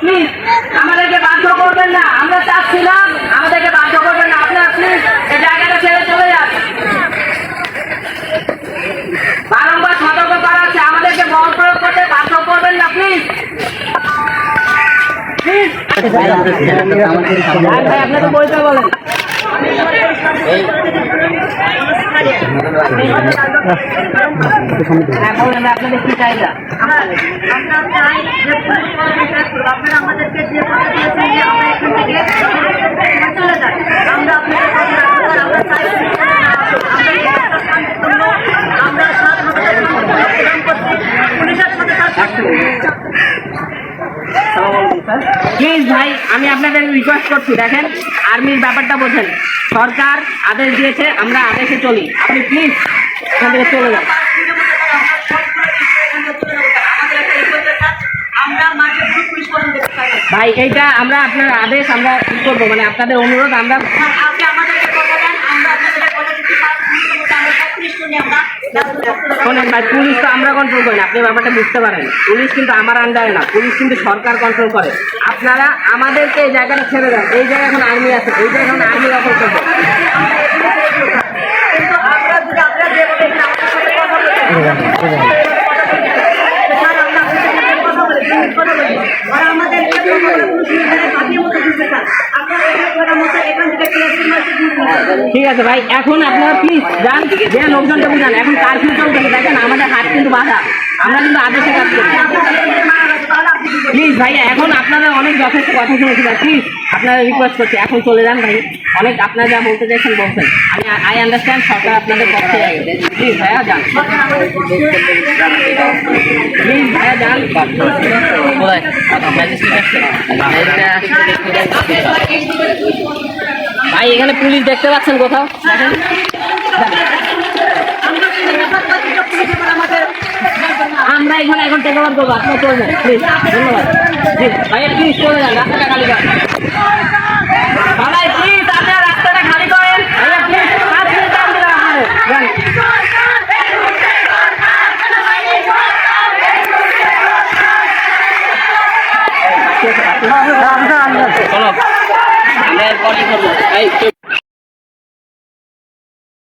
Please আমাদেরকে বাধ্য করবেন না। আমরা চাচ্ছিলাম আমাদেরকে বাধ্য করবেন না। আপনারা প্লিজ এই জায়গাটা ছেড়ে চলে যান। বারংবার সতর্ক করা হচ্ছে আমাদেরকে বল প্রয়োগ করতে বাধ্য করবেন না প্লিজ প্লিজ ভাই, আপনাকে পরিচয় বলেন। চাই আপনারা আমাদেরকে যে কথা দিয়েছেন যে আমরা এখান থেকে চলে যাই আমরা আপনাদের কথা রাখব না। আমরা চাই পুলিশ না আসুক। আমরা একটা শান্তিপূর্ণ, আমরা স্বাধীনতা সংগ্রাম করছি পুলিশের সাথে তার প্লিজ ভাই, আমি আপনাদের রিকোয়েস্ট করছি, দেখেন আর্মির ব্যাপারটা বোঝেন। সরকার আদেশ দিয়েছে, আমরা আদেশে চলি। আপনি প্লিজ এখান থেকে চলে যান। ভাই, এইটা আমরা আপনার আদেশ, আমরা করব? মানে আপনাদের অনুরোধ, আমরা ভাই, পুলিশ তো আমরা কন্ট্রোল করি না। আপনি ব্যাপারটা বুঝতে পারেন। পুলিশ কিন্তু আমার আন্ডারে না। পুলিশ কিন্তু সরকার কন্ট্রোল করে। আপনারা আমাদেরকে এই জায়গাটা ছেড়ে দেন। এই জায়গায় এখন আর্মি আছে। এই জায়গায় এখন আর্মি দখল করবে। আমাদের সাথে কথা বলছেন, স্যার, আমরা আপনাদের সাথে কথা বলি, পুলিশ কথা বলি। ওরা আমাদেরকে প্রথমে পুলিশ নিয়ে বাকির মতো ঢুকতে চান। আপনারা এখানে করার মতো এখান থেকে ক্লাসের মাঝে ঢুকতে চান। ঠিক আছে ভাই এখন আপনারা প্লিজ যান যে লোকজনটা বুঝান। এখন কারফিউ চলতেছে দেখেন আমাদের হাত কিন্তু বাধা। আমরা কিন্তু আদেশে কাজ করি। প্লিজ ভাই এখন আপনারা অনেক যথেষ্ট কথা শুনেছি ভাই প্লিজ আপনারা রিকোয়েস্ট করছি। এখন চলে যান ভাই। অনেক আপনারা যা বলতে চাইছেন বলছেন। আমি আই আন্ডারস্ট্যান্ড সরকার আপনাদের পক্ষে প্লিজ ভাইয়া যান। প্লিজ ভাইয়া যান। ভাই এখানে পুলিশ দেখতে পাচ্ছেন কোথাও? আমরা এখানে এখন ভাই চলো এই